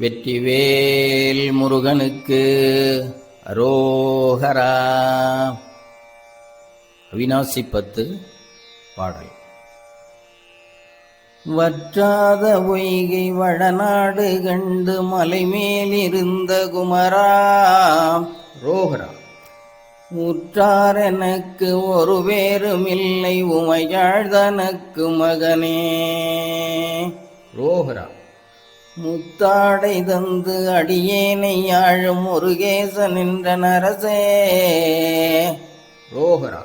வெற்றிவேல் முருகனுக்கு அரோகரா. அவினாசி பத்து பாடல். வற்றாத பொய்கை வடநாடு கண்டு மலை மேலிருந்த குமரா. ரோகரா உற்றார் எனக்கு ஒரு வேறுமில்லை உமையாழ்தனக்கு மகனே. ரோகரா முத்தாடை தந்து அடியேனை ஆழும் முருகேசன் என்ற நரசே. ரோகரா.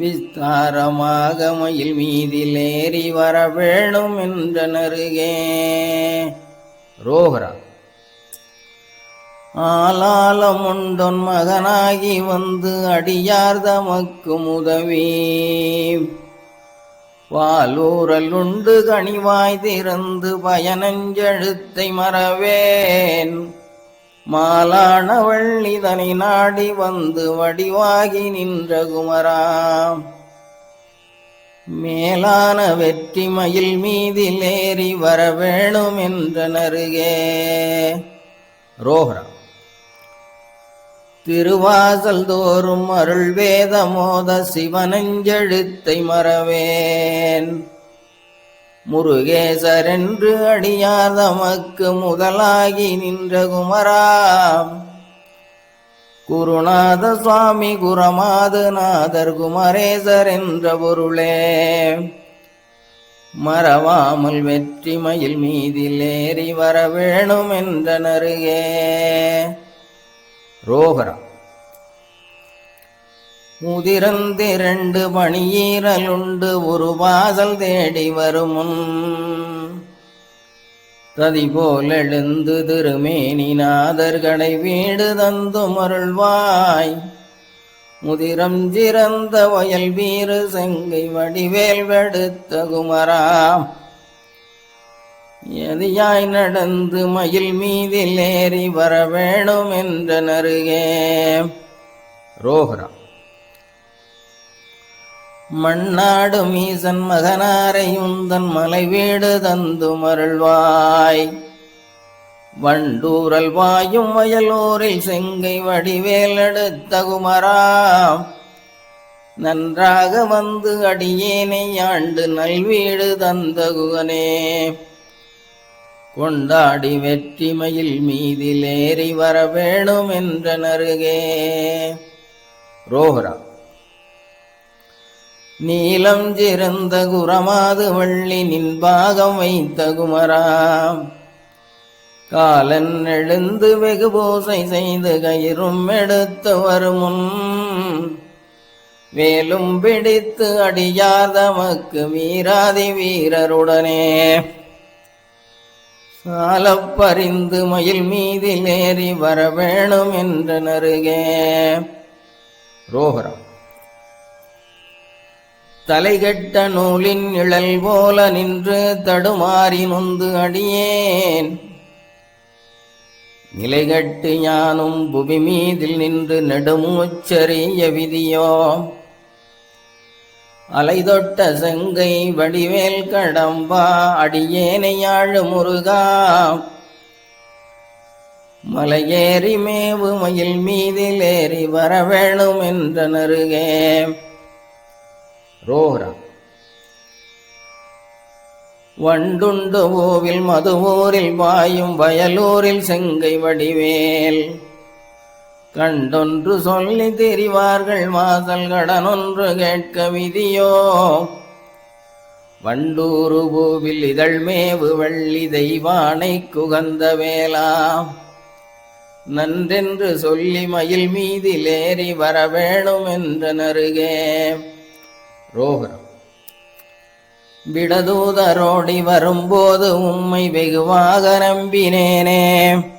விஸ்தாரமாக மயில் மீதில் ஏறி வர வேணும் என்ற நருகே. ரோகரா. ஆலாலம் உண்டொன் மகனாகி வந்து அடியார் தமக்கு உதவி. வாலூரல் உண்டு கனிவாய் திறந்து பயனஞ்செழுத்தை மறவேன். மாலானவள் இதனை நாடி வந்து வடிவாகி நின்ற குமராம். மேலான வெற்றி மயில் மீதில் ஏறி வர வேணும் என்ற நருகே ரோஹரா திருவாசல் தோறும் அருள் வேத மோத சிவனஞ்செழுத்தை மறவேன். முருகேசரென்று அடியார் தமக்கு முதலாகி நின்ற குமராம் குருநாத சுவாமி குரமாதுநாதர் குமரேசர் என்ற பொருளே. மறவாமல் வெற்றிமயில் மீதில் ஏறி வர வேணும் என்ற நருகே ரோகரா. முதிரந்திரண்டு பணியீரலுண்டு ஒரு வாசல் தேடி வருமுன். ததி போல் எழுந்து திருமேனிநாதர்களை வீடு தந்து மருள்வாய். முதிரம் சிறந்த வயல் வீறு செங்கை வடிவேல் வெடுத்த குமராம். எதியாய் நடந்து மயில் மீதில் ஏறி வர வேணும் என்ற நருகே ரோஹரா மண்ணாடு மீசன் மகனாரையும் தன் மலை வீடு தந்து மருள்வாய். வண்டூரல் வாயும் வயலூரில் செங்கை வடிவேல் எடுத்த குமரா நன்றாக வந்து அடியேனை ஆண்டு நல்வீடு தந்த குகனே கொண்டாடி வெற்றிமையில் மீதில் ஏறி வர வேணும் என்ற நருகே ரோஹரா. நீலம் சிறந்த குரமாது வள்ளி நின்பாகம் வைத்த குமராம் காலன் எழுந்து வெகு போசை செய்து கயிறும் எடுத்து வருமுன். வேலும் பிடித்து அடியார் தமக்கு வீராதி வீரருடனே. சாலப்பறிந்து மயில் மீதில் ஏறி வர வேணும் என்ற நருகே. ரோஹரம். தலைகெட்ட நூலின் நிழல் போல நின்று தடுமாறி நொந்து அடியேன். நிலைகட்டு யானும் புவி மீதில் நின்று நெடுமூச்சரிய விதியோ. அலைதொட்ட செங்கை வடிவேல் கடம்பா அடியேனை ஆழு முருகா. மலையேறி மேவு மயில் மீதில் ஏறி வர வேணும் என்ற நருகே. ரோஹரா. வண்டுண்டு ஓவில் மதுவூரில் வாயும் வயலூரில் செங்கை வடிவேல். கண்டொன்று சொல்லி தெரிவார்கள் வாசல் கடனொன்று கேட்க விதியோ? வண்டூரு பூவில் இதழ்மேவு வள்ளி தெய்வானை குகந்த வேளா? நன்றென்று சொல்லி மயில் மீதிலேறி வர வேணும் என்ற நருகே. ரோகரம். விடதூதரோடி வரும்போது உம்மை வெகுவாக நம்பினேனே.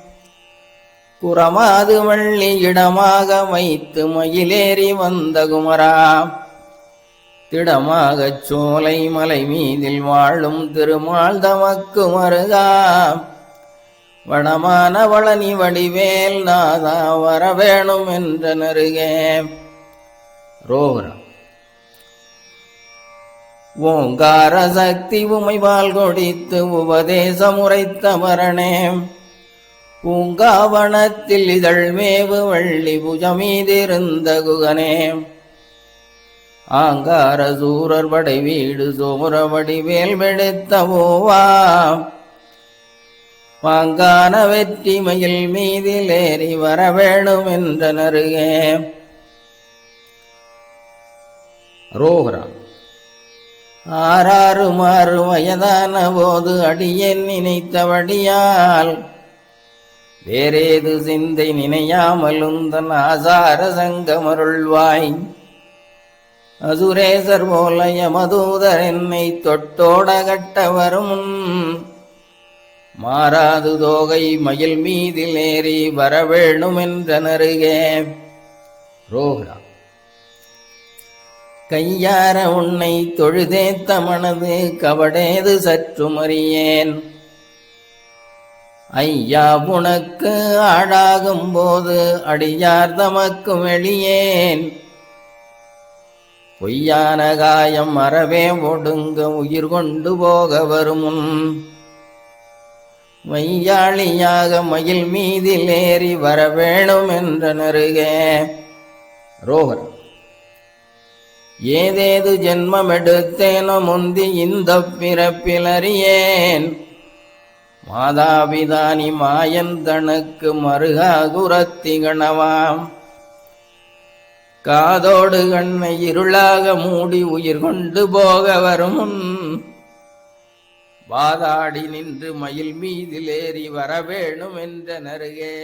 புறமாது வள்ளி இடமாக வைத்து மயிலேறி வந்த குமரா. திடமாகச் சோலை மலை மீதில் வாழும் திருமால் தமக்கு மருகா வடமான வளனி வடிவேல் நாதா வர வேணும் என்ற நருகே. ரோகரம் ஓங்கார சக்தி உமைவால் கொடித்து உபதேசம் உரைத்தவரணே பூங்காவனத்தில் இதழ் மேவு வள்ளி புஜமீதிருந்த குகனே. ஆங்கார சூரர் படை வீடு சோர வடிவேல் வெடுத்தவோவா பாங்கான வெற்றி மயில் மீதிலேறி வர வேணும் என்ற நருகே ரோஹரா. ஆறாறு மாறு வயதான போது அடியேன் நினைத்தபடியால் வேறேது சிந்தை நினையாமலுந்தன் ஆசார சங்கமருள்வாய். அசுரேசர் போலய மதூதர் என்னை தொட்டோட கட்டவரும். மாறாது தோகை மயில் மீதில் ஏறி வர என்ற நருகே ரோஹரா கையார உன்னை தொழுதேத்த மனது கவடேது சற்று மறியேன் ஐயா உனக்கு ஆடாகும் போது அடியார் தமக்கு வெளியேன் பொய்யான காயம் அறவே ஒடுங்க உயிர் கொண்டு போக வருமுன். மையாளியாக மயில் மீதில் ஏறி வர வேணும் என்ற நருகே. ரோகர் ஏதேது ஜென்மம் எடுத்தேனோ முந்தி இந்த பிறப்பிலறியேன் மாதாபிதானி மாயந்தனுக்கு தனக்கு குரத்தி கணவாம் காதோடு கண்ணை இருளாக மூடி உயிர் கொண்டு போக வரும் வாதாடி நின்று மயில் மீதில் ஏறி வர என்ற நருகே